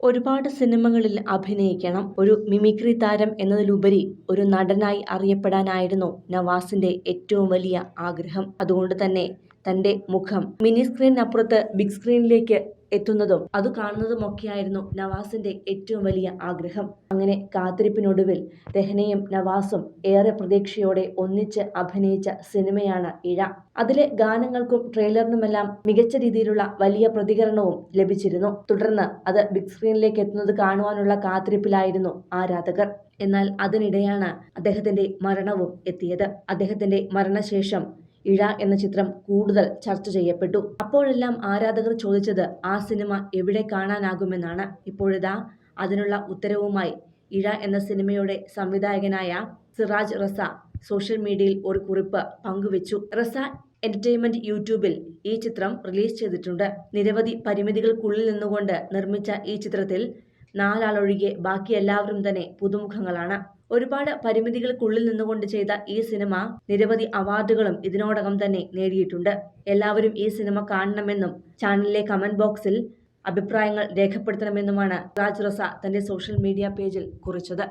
ഒരുപാട് സിനിമകളിൽ അഭിനയിക്കണം. ഒരു മിമിക്രി താരം എന്നതിലുപരി ഒരു നടനായി അറിയപ്പെടാനായിരുന്നു നവാസിന്റെ ഏറ്റവും വലിയ ആഗ്രഹം. അതുകൊണ്ട് തന്നെ തന്റെ മുഖം മിനി സ്ക്രീനിനപ്പുറത്ത് ബിഗ് സ്ക്രീനിലേക്ക് എത്തുന്നതും അത് കാണുന്നതുമൊക്കെയായിരുന്നു നവാസിന്റെ ഏറ്റവും വലിയ ആഗ്രഹം. അങ്ങനെ കാത്തിരിപ്പിനൊടുവിൽ രഹനയും നവാസും ഏറെ പ്രതീക്ഷയോടെ ഒന്നിച്ച് അഭിനയിച്ച സിനിമയാണ് ഇഴ. അതിലെ ഗാനങ്ങൾക്കും ട്രെയിലറിനുമെല്ലാം മികച്ച രീതിയിലുള്ള വലിയ പ്രതികരണവും ലഭിച്ചിരുന്നു. തുടർന്ന് അത് ബിഗ് സ്ക്രീനിലേക്ക് എത്തുന്നത് കാണുവാനുള്ള കാത്തിരിപ്പിലായിരുന്നു ആരാധകർ. എന്നാൽ അതിനിടെയാണ് അദ്ദേഹത്തിന്റെ മരണവും എത്തിയത്. അദ്ദേഹത്തിന്റെ മരണശേഷം ഇഴ എന്ന ചിത്രം കൂടുതൽ ചർച്ച ചെയ്യപ്പെട്ടു. അപ്പോഴെല്ലാം ആരാധകർ ചോദിച്ചത് ആ സിനിമ എവിടെ കാണാനാകുമെന്നാണ്. ഇപ്പോഴിതാ അതിനുള്ള ഉത്തരവുമായി ഇഴ എന്ന സിനിമയുടെ സംവിധായകനായ സിറാജ് റസ സോഷ്യൽ മീഡിയയിൽ ഒരു കുറിപ്പ് പങ്കുവച്ചു. റസ എന്റർടൈൻമെന്റ് യൂട്യൂബിൽ ഈ ചിത്രം റിലീസ് ചെയ്തിട്ടുണ്ട്. നിരവധി പരിമിതികൾക്കുള്ളിൽ നിന്നുകൊണ്ട് നിർമ്മിച്ച ഈ ചിത്രത്തിൽ നാലാളൊഴികെ ബാക്കി എല്ലാവരും തന്നെ പുതുമുഖങ്ങളാണ്. ഒരുപാട് പരിമിതികൾക്കുള്ളിൽ നിന്നുകൊണ്ട് ചെയ്ത ഈ സിനിമ നിരവധി അവാർഡുകളും ഇതിനോടകം തന്നെ നേടിയിട്ടുണ്ട്. എല്ലാവരും ഈ സിനിമ കാണണമെന്നും ചാനലിലെ കമന്റ് ബോക്സിൽ അഭിപ്രായങ്ങൾ രേഖപ്പെടുത്തണമെന്നുമാണ് രാജ് റസ തന്റെ സോഷ്യൽ മീഡിയ പേജിൽ കുറിച്ചത്.